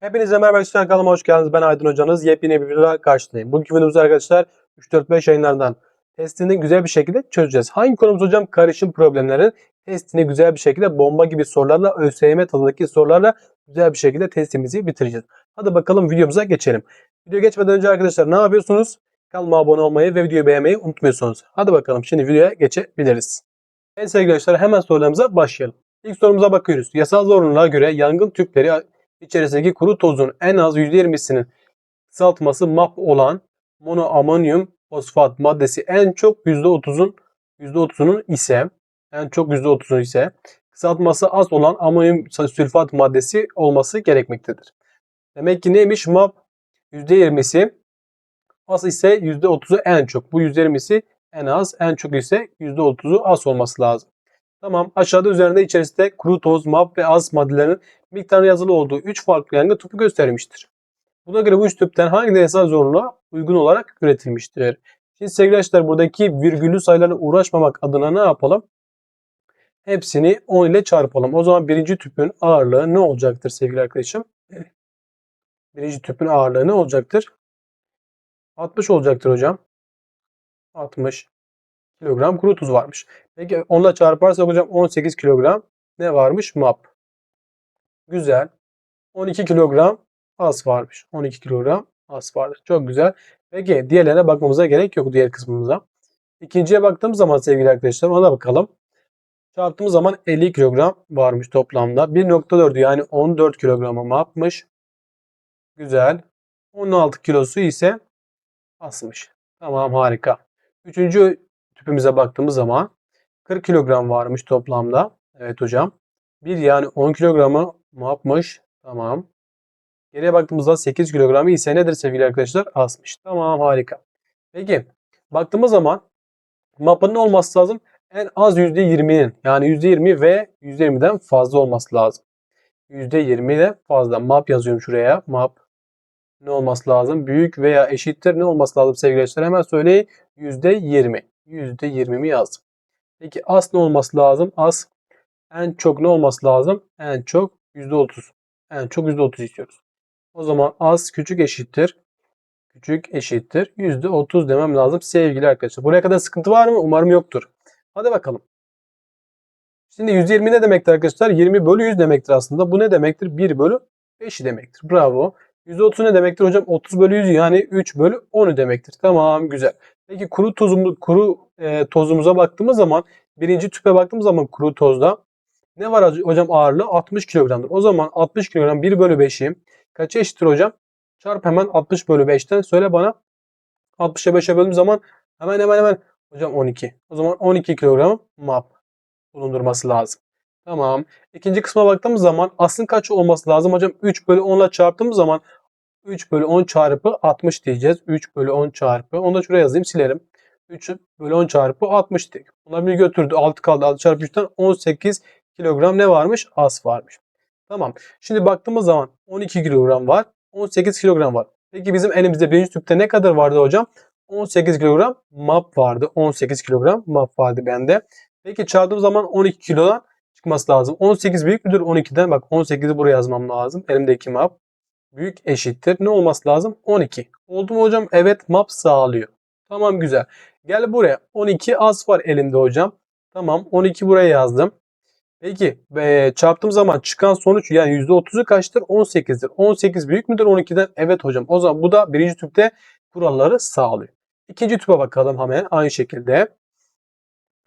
Hepinize merhaba arkadaşlar kanalıma hoş geldiniz. Ben Aydın Hocanız. Yepyeni bir videoda karşınızdayım. Bugünkü videomuzda arkadaşlar 3-4-5 yayınlardan testini güzel bir şekilde çözeceğiz. Hangi konumuz hocam? Karışım problemlerin testini güzel bir şekilde bomba gibi sorularla ÖSYM tadındaki sorularla güzel bir şekilde testimizi bitireceğiz. Hadi bakalım videomuza geçelim. Video geçmeden önce arkadaşlar ne yapıyorsunuz? Kanalıma abone olmayı ve videoyu beğenmeyi unutmuyorsunuz. Hadi bakalım şimdi videoya geçebiliriz. Evet sevgili arkadaşlar hemen sorularımıza başlayalım. İlk sorumuza bakıyoruz. Yasal zorunluluğa göre yangın tüpleri içerisindeki kuru tozun en az %20'sinin kısaltması MAP olan monoamonyum fosfat maddesi en çok %30'un %30'unun ise en çok %30'un ise kısaltması az olan amonyum sülfat maddesi olması gerekmektedir. Demek ki neymiş? MAP %20'si az ise %30'u en çok. Bu %20'si en az, en çok ise %30'u az olması lazım. Tamam aşağıda üzerinde içerisinde kuru toz, map ve az maddelerin miktarı yazılı olduğu 3 farklı yangın tüpü gösterilmiştir. Buna göre bu üç tüpten hangi yasal zorunluluğa uygun olarak üretilmiştir? Şimdi sevgili arkadaşlar buradaki virgüllü sayılarla uğraşmamak adına ne yapalım? Hepsini 10 ile çarpalım. O zaman birinci tüpün ağırlığı ne olacaktır sevgili arkadaşım? Birinci tüpün ağırlığı ne olacaktır? 60 olacaktır hocam. 60 kilogram kuru tuz varmış. Peki onunla çarparsak hocam 18 kilogram ne varmış? MAP. Güzel. 12 kilogram az varmış. 12 kilogram az vardır. Çok güzel. Peki diğerlerine bakmamıza gerek yok diğer kısmımıza. İkinciye baktığımız zaman sevgili arkadaşlar ona bakalım. Çarptığımız zaman 50 kilogram varmış toplamda. 1.4 yani 14 kilogramı MAP'mış. Güzel. 16 kilosu ise asmış. Tamam harika. Üçüncü tüpümüze baktığımız zaman 40 kilogram varmış toplamda. Evet hocam. Bir yani 10 kilogramı yapmış. Tamam. Geriye baktığımızda 8 kilogramı ise nedir sevgili arkadaşlar? Asmış. Tamam harika. Peki baktığımız zaman mapın ne olması lazım? En az %20'nin yani %20 ve %20'den fazla olması lazım. %20 de fazla. Map yazıyorum şuraya. Map ne olması lazım? Büyük veya eşittir ne olması lazım sevgili arkadaşlar? Hemen söyleyin. %20. %20'mi yazdım. Peki az ne olması lazım? Az en çok ne olması lazım? En çok %30. En çok %30 istiyoruz. O zaman az küçük eşittir. Küçük eşittir. %30 demem lazım sevgili arkadaşlar. Buraya kadar sıkıntı var mı? Umarım yoktur. Hadi bakalım. Şimdi 120 ne demektir arkadaşlar? 20 bölü 100 demektir aslında. Bu ne demektir? 1 bölü 5'i demektir. Bravo. %30 ne demektir hocam? 30 bölü 100 yani 3 bölü 10'u demektir. Tamam güzel. Peki kuru tozumuz, kuru e, tozumuza baktığımız zaman birinci tüpe baktığımız zaman kuru tozda ne var hocam ağırlığı? 60 kilogramdır. O zaman 60 kilogram 1 bölü 5'i kaça eşittir hocam? Çarp hemen 60 bölü 5'ten söyle bana. 60'a 5'e böldüğüm zaman hemen hemen hemen hocam 12. O zaman 12 kilogram map bulundurması lazım. Tamam. İkinci kısma baktığımız zaman aslın kaç olması lazım? Hocam 3 bölü 10 ile çarptığımız zaman 3 bölü 10 çarpı 60 diyeceğiz. 3 bölü 10 çarpı. Onu da şuraya yazayım silerim. 3 bölü 10 çarpı 60 dedik. Bunlar bir götürdü. 6 kaldı. 6 çarpı 3'ten 18 kilogram ne varmış? As varmış. Tamam. Şimdi baktığımız zaman 12 kilogram var. 18 kilogram var. Peki bizim elimizde birinci tüpte ne kadar vardı hocam? 18 kilogram map vardı. 18 kilogram map vardı bende. Peki çarptığım zaman 12 kilodan çıkması lazım. 18 büyük müdür 12'den? Bak 18'i buraya yazmam lazım. Elimdeki map büyük eşittir. Ne olması lazım? 12. Oldu mu hocam? Evet map sağlıyor. Tamam güzel. Gel buraya. 12 az var elimde hocam. Tamam 12 buraya yazdım. Peki e, çarptığım zaman çıkan sonuç yani %30'u kaçtır? 18'dir. 18 büyük müdür 12'den? Evet hocam. O zaman bu da birinci tüpte kuralları sağlıyor. İkinci tüpe bakalım hemen aynı şekilde.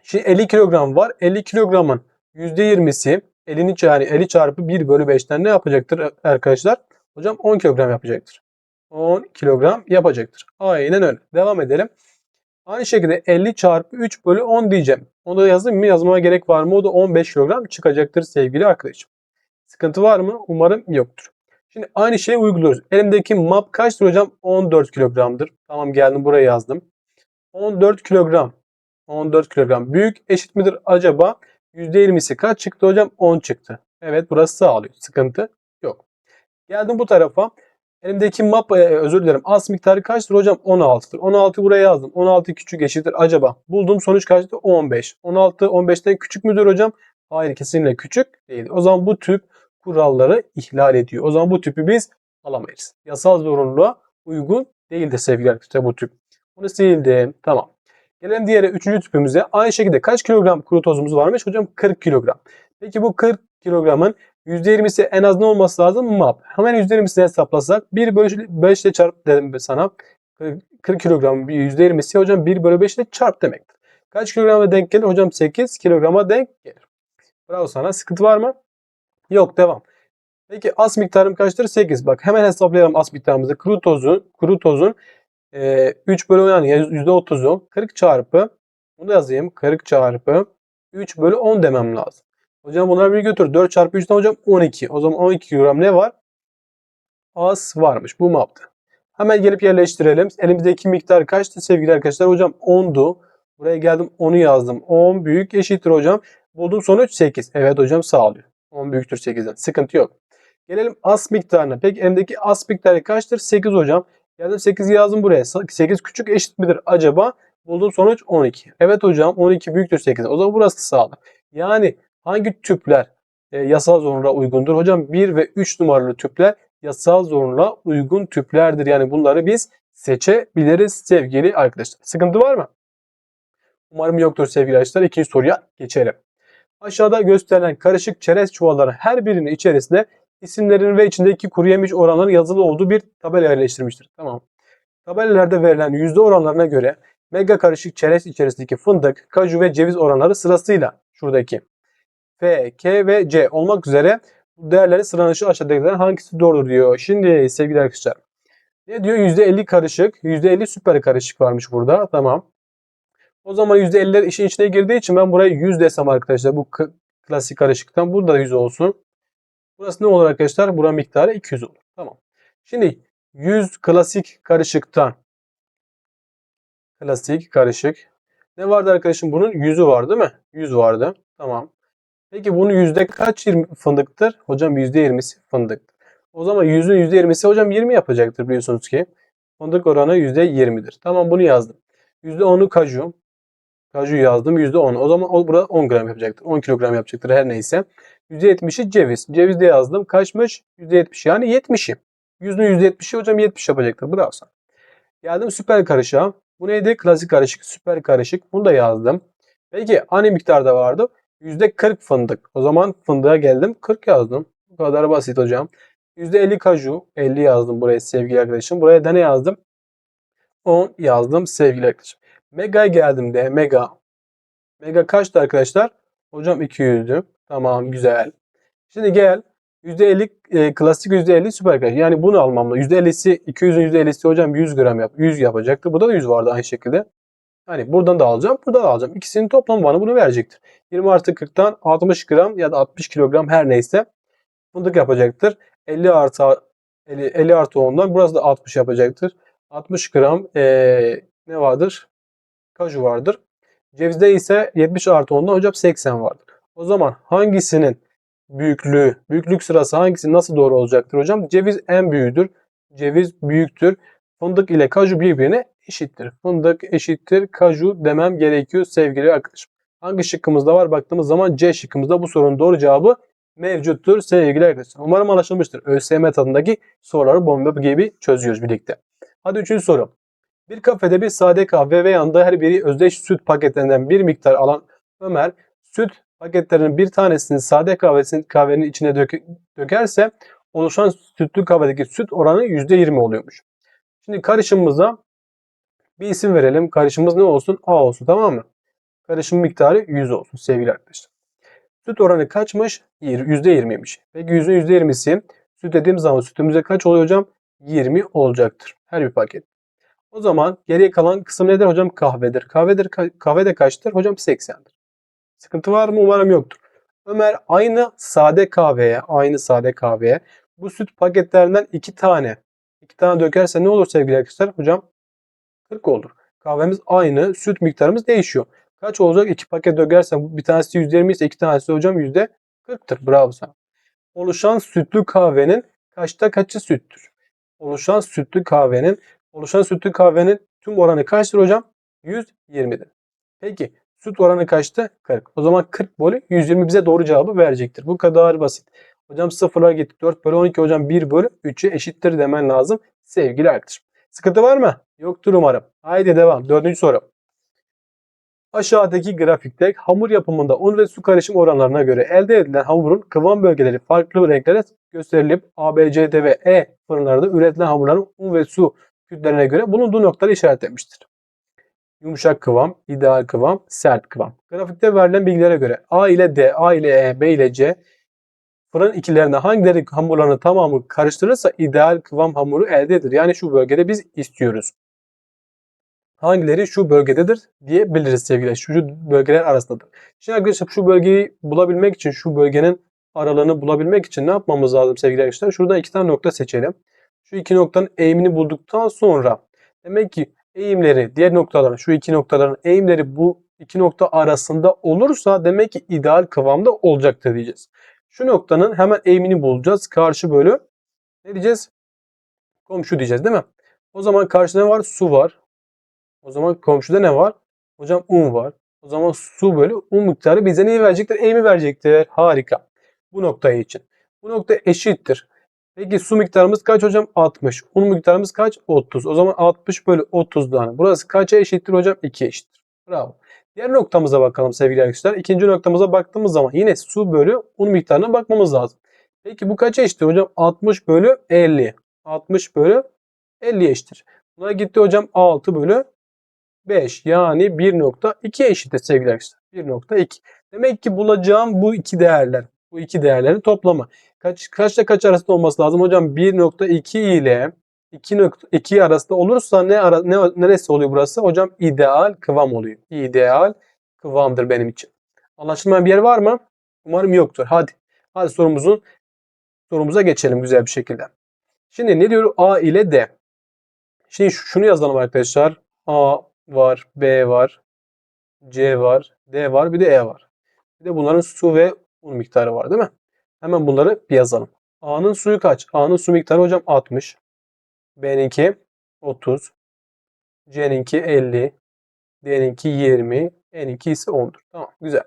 Şimdi 50 kilogram var. 50 kilogramın %20'si 50'ni yani 50 çarpı 1 bölü 5'ten ne yapacaktır arkadaşlar? Hocam 10 kilogram yapacaktır. 10 kilogram yapacaktır. Aynen öyle. Devam edelim. Aynı şekilde 50 çarpı 3 bölü 10 diyeceğim. Onu da yazayım mı? Yazmama gerek var mı? O da 15 kilogram çıkacaktır sevgili arkadaşım. Sıkıntı var mı? Umarım yoktur. Şimdi aynı şeyi uyguluyoruz. Elimdeki map kaçtır hocam? 14 kilogramdır. Tamam geldim buraya yazdım. 14 kilogram. 14 kilogram. Büyük eşit midir acaba? %20'si kaç çıktı hocam? 10 çıktı. Evet burası sağlıyor. Sıkıntı. Geldim bu tarafa. Elimdeki map e, özür dilerim. Az miktarı kaçtır hocam? 16'dır. 16 buraya yazdım. 16 küçük eşittir acaba. Bulduğum sonuç kaçtı? 15. 16 15'ten küçük müdür hocam? Hayır kesinlikle küçük değil. O zaman bu tüp kuralları ihlal ediyor. O zaman bu tüpü biz alamayız. Yasal zorunluluğa uygun değildir sevgili arkadaşlar bu tüp. Bunu sildim. Tamam. Gelelim diğer üçüncü tüpümüze. Aynı şekilde kaç kilogram kuru tozumuz varmış? Hocam 40 kilogram. Peki bu 40 kilogramın %20'si en az ne olması lazım? MAP. Hemen %20'sini hesaplasak 1 bölü 5 ile çarp dedim sana. 40 kilogramın %20'si hocam 1 bölü 5 ile çarp demektir. Kaç kilograma denk gelir? Hocam 8 kilograma denk gelir. Bravo sana. Sıkıntı var mı? Yok devam. Peki as miktarım kaçtır? 8. Bak hemen hesaplayalım as miktarımızı. Kuru tozun, kuru tozun e, 3 bölü 10 yani %30'u 40 çarpı bunu da yazayım. 40 çarpı 3 bölü 10 demem lazım. Hocam bunları bir götür. 4 çarpı 3'ten hocam 12. O zaman 12 kilogram ne var? As varmış. Bu maptı. Hemen gelip yerleştirelim. Elimizdeki miktar kaçtı sevgili arkadaşlar? Hocam 10'du. Buraya geldim 10'u yazdım. 10 büyük eşittir hocam. Bulduğum sonuç 8. Evet hocam sağlıyor. 10 büyüktür 8'den. Sıkıntı yok. Gelelim as miktarına. Peki elimdeki as miktarı kaçtır? 8 hocam. Geldim 8 yazdım buraya. 8 küçük eşit midir acaba? Bulduğum sonuç 12. Evet hocam 12 büyüktür 8. O zaman burası sağlam. Yani hangi tüpler e, yasal zorunluluğa uygundur? Hocam 1 ve 3 numaralı tüpler yasal zorunluluğa uygun tüplerdir. Yani bunları biz seçebiliriz sevgili arkadaşlar. Sıkıntı var mı? Umarım yoktur sevgili arkadaşlar. İkinci soruya geçelim. Aşağıda gösterilen karışık çerez çuvalların her birinin içerisinde isimlerin ve içindeki kuru yemiş oranları yazılı olduğu bir tabela yerleştirmiştir. Tamam. Tabelalarda verilen yüzde oranlarına göre mega karışık çerez içerisindeki fındık, kaju ve ceviz oranları sırasıyla şuradaki F, K ve C olmak üzere bu değerleri sıralanışı aşağıdakilerden hangisi doğrudur diyor. Şimdi sevgili arkadaşlar. Ne diyor? %50 karışık, %50 süper karışık varmış burada. Tamam. O zaman %50'ler işin içine girdiği için ben buraya 100 desem arkadaşlar bu klasik karışıktan. Burada da 100 olsun. Burası ne olur arkadaşlar? Buranın miktarı 200 olur. Tamam. Şimdi 100 klasik karışıktan klasik karışık. Ne vardı arkadaşım? Bunun 100'ü var değil mi? 100 vardı. Tamam. Peki bunun yüzde kaç fındıktır? Hocam %20'si fındık. O zaman yüzün %20'si hocam 20 yapacaktır biliyorsunuz ki. Fındık oranı %20'dir. Tamam bunu yazdım. %10'u kaju. Kaju yazdım %10. O zaman o burada 10 gram yapacaktır. 10 kilogram yapacaktır her neyse. %70'i ceviz. Ceviz de yazdım. Kaçmış? %70 yani 70'i. Yüzün %70'i hocam 70 yapacaktır. Bravo sana. Geldim süper karışığa. Bu neydi? Klasik karışık, süper karışık. Bunu da yazdım. Peki aynı miktarda vardı. %40 fındık. O zaman fındığa geldim. 40 yazdım. Bu kadar basit hocam. %50 kaju. 50 yazdım buraya sevgili arkadaşım. Buraya da ne yazdım? 10 yazdım sevgili arkadaşım. Mega geldim de mega. Mega kaçtı arkadaşlar? Hocam 200'dü. Tamam güzel. Şimdi gel. %50 e, klasik %50 süper karışık. Yani bunu almam lazım. %50'si 200'ün %50'si hocam 100 gram yap. 100 yapacaktı. Burada da 100 vardı aynı şekilde. Hani buradan da alacağım, buradan da alacağım. İkisinin toplamı bana bunu verecektir. 20 artı 40'tan 60 gram ya da 60 kilogram her neyse fındık yapacaktır. 50 artı 50, 50 artı 10'dan burası da 60 yapacaktır. 60 gram ee, ne vardır? Kaju vardır. Cevizde ise 70 artı 10'dan hocam 80 vardır. O zaman hangisinin büyüklüğü, büyüklük sırası hangisi nasıl doğru olacaktır hocam? Ceviz en büyüğüdür. Ceviz büyüktür. Fındık ile kaju birbirine eşittir. Fındık eşittir kaju demem gerekiyor sevgili arkadaşım. Hangi şıkkımızda var baktığımız zaman C şıkkımızda bu sorunun doğru cevabı mevcuttur sevgili arkadaşlar. Umarım anlaşılmıştır. ÖSYM tadındaki soruları bomba gibi çözüyoruz birlikte. Hadi üçüncü soru. Bir kafede bir sade kahve ve yanında her biri özdeş süt paketlerinden bir miktar alan Ömer süt paketlerinin bir tanesini sade kahvesinin kahvenin içine dök dökerse oluşan sütlü kahvedeki süt oranı %20 oluyormuş. Şimdi karışımımıza bir isim verelim. Karışımımız ne olsun? A olsun tamam mı? Karışım miktarı 100 olsun sevgili arkadaşlar. Süt oranı kaçmış? %20'ymiş. Peki yüzün %20'si süt dediğimiz zaman sütümüze kaç oluyor hocam? 20 olacaktır. Her bir paket. O zaman geriye kalan kısım nedir hocam? Kahvedir. Kahvedir. Kahve de kaçtır? Hocam 80'dir. Sıkıntı var mı? Umarım yoktur. Ömer aynı sade kahveye, aynı sade kahveye bu süt paketlerinden iki tane, iki tane dökerse ne olur sevgili arkadaşlar? Hocam 40 olur. Kahvemiz aynı, süt miktarımız değişiyor. Kaç olacak? İki paket dökersem bir tanesi %20 ise iki tanesi hocam %40'tır. Bravo sana. Oluşan sütlü kahvenin kaçta kaçı süttür? Oluşan sütlü kahvenin oluşan sütlü kahvenin tüm oranı kaçtır hocam? 120'dir. Peki süt oranı kaçtı? 40. O zaman 40 bölü 120 bize doğru cevabı verecektir. Bu kadar basit. Hocam sıfırlar gitti. 4 bölü 12 hocam 1 bölü 3'e eşittir demen lazım sevgili arkadaşım. Sıkıntı var mı? Yoktur umarım. Haydi devam. Dördüncü soru. Aşağıdaki grafikte hamur yapımında un ve su karışım oranlarına göre elde edilen hamurun kıvam bölgeleri farklı renklere gösterilip A, B, C, D ve E fırınlarda üretilen hamurların un ve su kütlelerine göre bulunduğu noktaları işaretlenmiştir. Yumuşak kıvam, ideal kıvam, sert kıvam. Grafikte verilen bilgilere göre A ile D, A ile E, B ile C fırın ikilerinde hangileri hamurlarını tamamı karıştırırsa ideal kıvam hamuru elde edilir. Yani şu bölgede biz istiyoruz. Hangileri şu bölgededir diyebiliriz sevgili. Şu bölgeler arasındadır. Şimdi arkadaşlar şu bölgeyi bulabilmek için şu bölgenin aralığını bulabilmek için ne yapmamız lazım sevgili arkadaşlar? Şuradan iki tane nokta seçelim. Şu iki noktanın eğimini bulduktan sonra demek ki eğimleri diğer noktaların şu iki noktaların eğimleri bu iki nokta arasında olursa demek ki ideal kıvamda olacaktır diyeceğiz. Şu noktanın hemen eğimini bulacağız. Karşı bölü ne diyeceğiz? Komşu diyeceğiz değil mi? O zaman karşıda ne var? Su var. O zaman komşuda ne var? Hocam un var. O zaman su bölü un miktarı bize neyi verecektir? Eğimi verecektir. Harika. Bu noktayı için. Bu nokta eşittir. Peki su miktarımız kaç hocam? 60. Un miktarımız kaç? 30. O zaman 60 bölü 30'dan. Burası kaça eşittir hocam? 2 eşittir. Bravo. Diğer noktamıza bakalım sevgili arkadaşlar. İkinci noktamıza baktığımız zaman yine su bölü un miktarına bakmamız lazım. Peki bu kaça eşittir hocam? 60 bölü 50. 60 bölü 50 eşittir. Buna gitti hocam 6 bölü 5 yani 1.2 eşittir sevgili arkadaşlar. 1.2. Demek ki bulacağım bu iki değerler. Bu iki değerlerin toplamı. Kaç, kaçla kaç arasında olması lazım? Hocam 1.2 ile 2.2 arasında olursa ne, ara, ne neresi oluyor burası? Hocam ideal kıvam oluyor. İdeal kıvamdır benim için. Anlaşılmayan bir yer var mı? Umarım yoktur. Hadi. Hadi sorumuzun sorumuza geçelim güzel bir şekilde. Şimdi ne diyor? A ile D. Şimdi şunu yazalım arkadaşlar. A var, B var, C var, D var, bir de E var. Bir de bunların su ve un miktarı var değil mi? Hemen bunları bir yazalım. A'nın suyu kaç? A'nın su miktarı hocam 60. B'ninki 30. C'ninki 50. D'ninki 20. E'ninki ise 10'dur. Tamam güzel.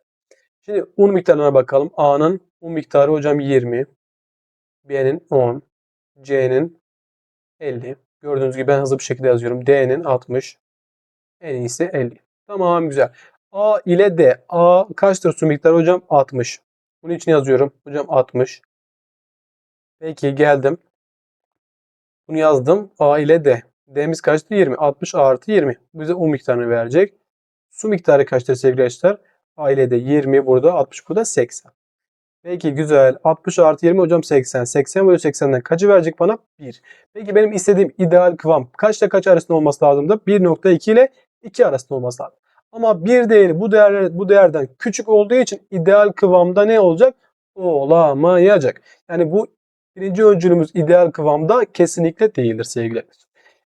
Şimdi un miktarına bakalım. A'nın un miktarı hocam 20. B'nin 10. C'nin 50. Gördüğünüz gibi ben hızlı bir şekilde yazıyorum. D'nin 60. En iyisi 50. Tamam güzel. A ile D. A kaçtır su miktarı hocam? 60. Bunun için yazıyorum. Hocam 60. Peki geldim. Bunu yazdım. A ile D. D'miz kaçtı? 20. 60 artı 20. Bize U miktarını verecek. Su miktarı kaçtır sevgili arkadaşlar? A ile D 20 burada. 60 burada 80. Peki güzel. 60 artı 20 hocam 80. 80 bölü 80'den kaçı verecek bana? 1. Peki benim istediğim ideal kıvam kaçla kaç arasında olması lazımdı? 1.2 ile 2 arasında olması lazım. Ama bir değeri bu değer bu değerden küçük olduğu için ideal kıvamda ne olacak? Olamayacak. Yani bu birinci öncülümüz ideal kıvamda kesinlikle değildir arkadaşlar.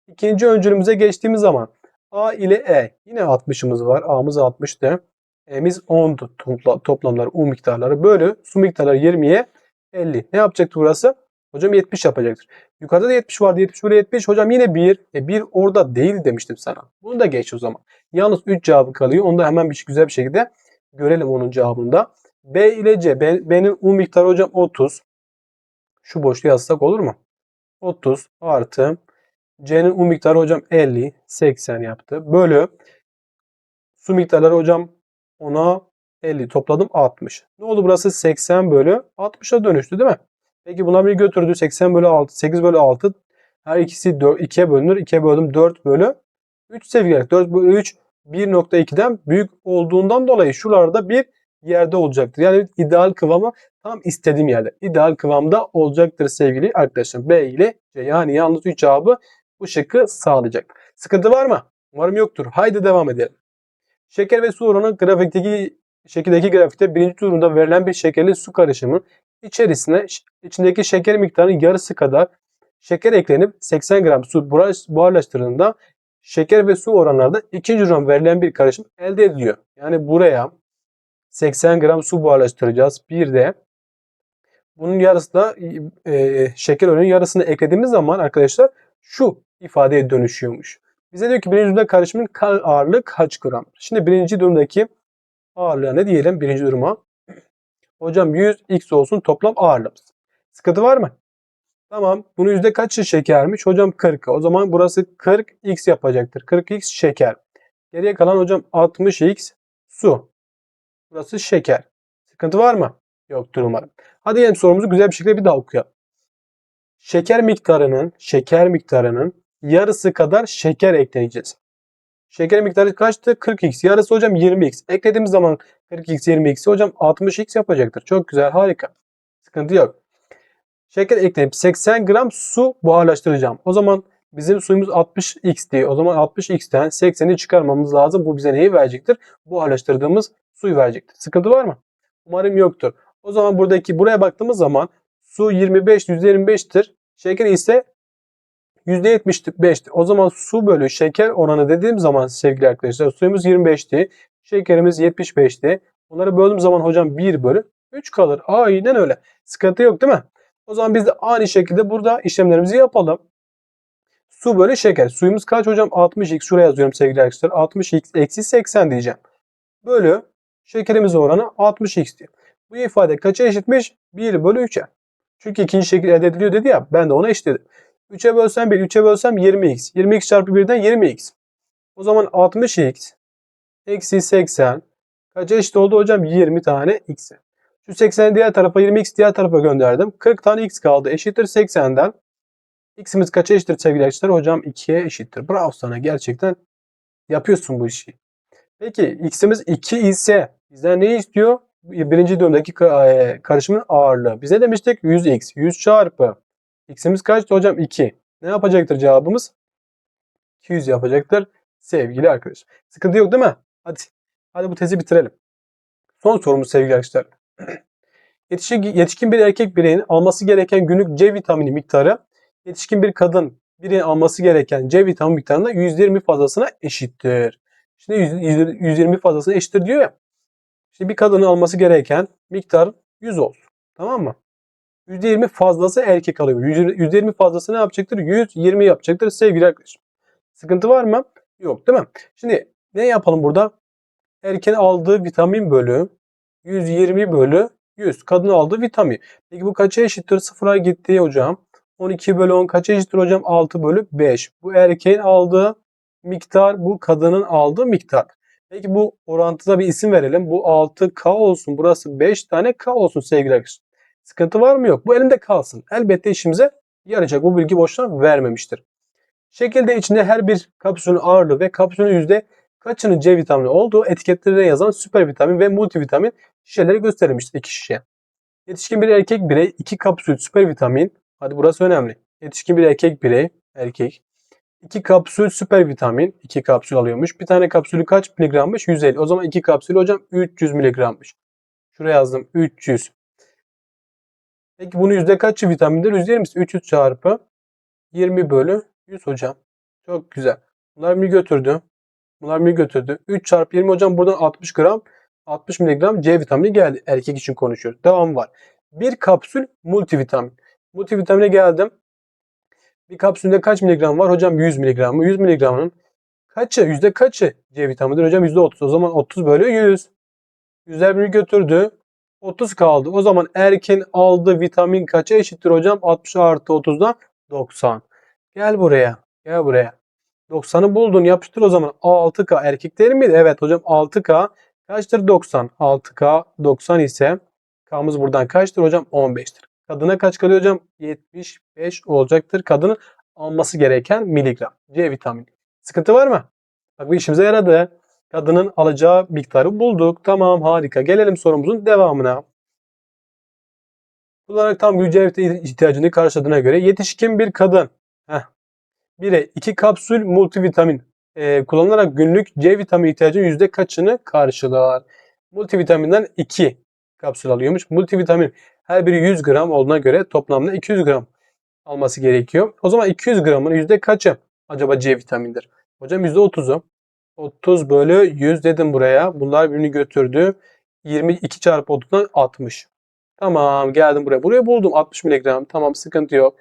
İkinci öncülümüze geçtiğimiz zaman A ile E yine 60'ımız var. A'mız 60'tı. E'miz 10'du topla, toplamları, U miktarları. Bölü su miktarları 20'ye 50. Ne yapacaktı burası? Hocam 70 yapacaktır. Yukarıda da 70 vardı. 70 bölü 70. Hocam yine 1. E 1 orada değil demiştim sana. Bunu da geç o zaman. Yalnız 3 cevabı kalıyor. Onu da hemen bir güzel bir şekilde görelim onun cevabında. B ile C. B, B'nin U miktarı hocam 30. Şu boşluğu yazsak olur mu? 30 artı C'nin U miktarı hocam 50. 80 yaptı. Bölü su miktarları hocam ona 50 topladım 60. Ne oldu burası? 80 bölü 60'a dönüştü değil mi? Peki buna bir götürdü. 80 bölü 6. 8 bölü 6. Her ikisi 4, 2'ye bölünür. 2'ye böldüm 4 bölü 3 sevgili 4 bölü 3 1.2'den büyük olduğundan dolayı şuralarda bir yerde olacaktır. Yani ideal kıvamı tam istediğim yerde. İdeal kıvamda olacaktır sevgili arkadaşım. B ile C. Yani yalnız 3 cevabı bu şıkkı sağlayacak. Sıkıntı var mı? Umarım yoktur. Haydi devam edelim. Şeker ve su oranı grafikteki şekildeki grafikte birinci turunda verilen bir şekerli su karışımı içerisine içindeki şeker miktarının yarısı kadar şeker eklenip 80 gram su buharlaştırıldığında şeker ve su oranlarda ikinci durum verilen bir karışım elde ediliyor. Yani buraya 80 gram su buharlaştıracağız. Bir de bunun yarısı da e, şeker oranının yarısını eklediğimiz zaman arkadaşlar şu ifadeye dönüşüyormuş. Bize diyor ki birinci durumda karışımın ağırlığı kaç gram? Şimdi birinci durumdaki ağırlığa ne diyelim birinci duruma? Hocam 100 x olsun toplam ağırlığımız. Sıkıntı var mı? Tamam. Bunun yüzde kaçı şekermiş? Hocam 40. O zaman burası 40x yapacaktır. 40x şeker. Geriye kalan hocam 60x su. Burası şeker. Sıkıntı var mı? Yoktur umarım. Hadi gelin sorumuzu güzel bir şekilde bir daha okuyalım. Şeker miktarının şeker miktarının yarısı kadar şeker ekleyeceğiz. Şeker miktarı kaçtı? 40x. Yarısı hocam 20x. Eklediğimiz zaman 40x 20x'i hocam 60x yapacaktır. Çok güzel harika. Sıkıntı yok. Şeker ekleyip 80 gram su buharlaştıracağım. O zaman bizim suyumuz 60x diye. O zaman 60x'ten 80'i çıkarmamız lazım. Bu bize neyi verecektir? Buharlaştırdığımız suyu verecektir. Sıkıntı var mı? Umarım yoktur. O zaman buradaki buraya baktığımız zaman su 25 %25'tir. Şeker ise %75'tir. O zaman su bölü şeker oranı dediğim zaman sevgili arkadaşlar suyumuz 25'ti. Şekerimiz 75'ti. Bunları böldüğüm zaman hocam 1 bölü 3 kalır. Aynen öyle. Sıkıntı yok değil mi? O zaman biz de aynı şekilde burada işlemlerimizi yapalım. Su bölü şeker. Suyumuz kaç hocam? 60x. Şuraya yazıyorum sevgili arkadaşlar. 60x eksi 80 diyeceğim. Bölü şekerimizin oranı 60x diyor. Bu ifade kaça eşitmiş? 1 bölü 3'e. Çünkü ikinci şekil elde ediliyor dedi ya. Ben de ona eşitledim. 3'e bölsem 1, 3'e bölsem 20x. 20x çarpı 1'den 20x. O zaman 60x eksi 80 kaça eşit oldu hocam? 20 tane x'e. Şu 80'i diğer tarafa 20x diğer tarafa gönderdim. 40 tane x kaldı. Eşittir 80'den. X'imiz kaça eşittir sevgili arkadaşlar? Hocam 2'ye eşittir. Bravo sana gerçekten yapıyorsun bu işi. Peki x'imiz 2 ise bizden ne istiyor? Birinci dönemdeki ka- karışımın ağırlığı. Bize demiştik 100x. 100 çarpı. X'imiz kaçtı hocam? 2. Ne yapacaktır cevabımız? 200 yapacaktır sevgili arkadaş. Sıkıntı yok değil mi? Hadi. Hadi bu tezi bitirelim. Son sorumuz sevgili arkadaşlar. Yetişkin, yetişkin bir erkek bireyin alması gereken günlük C vitamini miktarı yetişkin bir kadın bireyin alması gereken C vitamini miktarına %20 fazlasına eşittir. Şimdi 100 120 fazlasına eşittir diyor ya. Şimdi bir kadının alması gereken miktar 100 olsun. Tamam mı? %20 fazlası erkek alıyor. %20 fazlası ne yapacaktır? 120 yapacaktır sevgili arkadaşım. Sıkıntı var mı? Yok değil mi? Şimdi ne yapalım burada? Erkeğin aldığı vitamin bölü 120 bölü 100. Kadın aldığı vitamin. Peki bu kaça eşittir? Sıfıra gitti hocam. 12 bölü 10 kaça eşittir hocam? 6 bölü 5. Bu erkeğin aldığı miktar bu kadının aldığı miktar. Peki bu orantıda bir isim verelim. Bu 6K olsun. Burası 5 tane K olsun sevgili arkadaşlar. Sıkıntı var mı yok? Bu elimde kalsın. Elbette işimize yarayacak. Bu bilgi boşuna vermemiştir. Şekilde içinde her bir kapsülün ağırlığı ve kapsülün yüzde kaçının C vitamini olduğu etiketlerine yazan süper vitamin ve multivitamin şişeleri gösterilmiştir iki şişe. Yetişkin bir erkek birey 2 kapsül süper vitamin. Hadi burası önemli. Yetişkin bir erkek birey erkek 2 kapsül süper vitamin 2 kapsül alıyormuş. Bir tane kapsülü kaç miligrammış? 150. O zaman 2 kapsül hocam 300 miligrammış. Şuraya yazdım 300. Peki bunun yüzde kaçı vitamindir? Yüzde misin? 300 çarpı 20 bölü 100 hocam. Çok güzel. Bunlar bir götürdü. Bunlar bir götürdü. 3 çarpı 20 hocam buradan 60 gram 60 miligram C vitamini geldi. Erkek için konuşuyoruz. Devam var. Bir kapsül multivitamin. Multivitamine geldim. Bir kapsülde kaç miligram var? Hocam 100 miligram mı? 100 miligramın kaçı? Yüzde kaçı C vitaminidir? Hocam yüzde 30. O zaman 30 bölü 100. Yüzler birini götürdü. 30 kaldı. O zaman erken aldığı vitamin kaça eşittir hocam? 60 artı 30'dan 90. Gel buraya. Gel buraya. 90'ı buldun. Yapıştır o zaman. 6K erkek değil miydi? Evet hocam 6K kaçtır? 90. 6K 90 ise K'mız buradan kaçtır hocam? 15'tir. Kadına kaç kalıyor hocam? 75 olacaktır. Kadının alması gereken miligram. C vitamini. Sıkıntı var mı? Bak bu işimize yaradı. Kadının alacağı miktarı bulduk. Tamam harika. Gelelim sorumuzun devamına. Kullanarak tam gücü ihtiyacını karşıladığına göre yetişkin bir kadın heh, bire 2 kapsül multivitamin e, kullanılarak günlük C vitamini ihtiyacının yüzde kaçını karşılar? Multivitaminden 2 kapsül alıyormuş. Multivitamin her biri 100 gram olduğuna göre toplamda 200 gram alması gerekiyor. O zaman 200 gramın yüzde kaçı acaba C vitamindir? Hocam yüzde 30'u. 30 bölü 100 dedim buraya. Bunlar birbirini götürdü. 22 çarpı 30'dan 60. Tamam geldim buraya. Buraya buldum 60 mg. Tamam sıkıntı yok.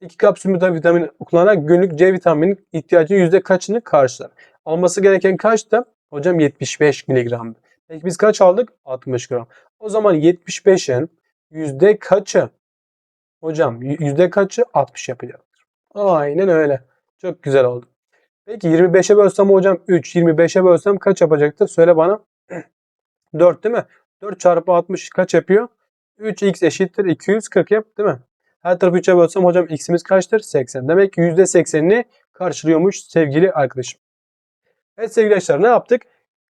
2 kapsül vitamin kullanarak günlük C vitamini ihtiyacının yüzde kaçını karşılar? Alması gereken kaçtı? Hocam 75 mg. Peki biz kaç aldık? 60 gram. O zaman 75'in yüzde kaçı Hocam yüzde kaçı? 60 yapacaktır. Aynen öyle. Çok güzel oldu. Peki 25'e bölsem hocam 3. 25'e bölsem kaç yapacaktır? Söyle bana. 4 değil mi? 4 çarpı 60 kaç yapıyor? 3x eşittir 240 yap değil mi? Her tarafı 3'e bölsem hocam x'imiz kaçtır? 80. Demek ki %80'ini karşılıyormuş sevgili arkadaşım. Evet sevgili arkadaşlar ne yaptık?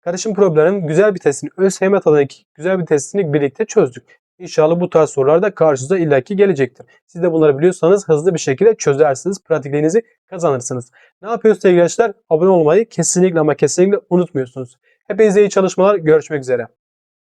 Karışım probleminin güzel bir testini, ÖSYM tadındaki güzel bir testini birlikte çözdük. İnşallah bu tarz sorular da karşınıza illaki gelecektir. Siz de bunları biliyorsanız hızlı bir şekilde çözersiniz. Pratikliğinizi kazanırsınız. Ne yapıyoruz sevgili arkadaşlar? Abone olmayı kesinlikle ama kesinlikle unutmuyorsunuz. Hepinize iyi çalışmalar. Görüşmek üzere.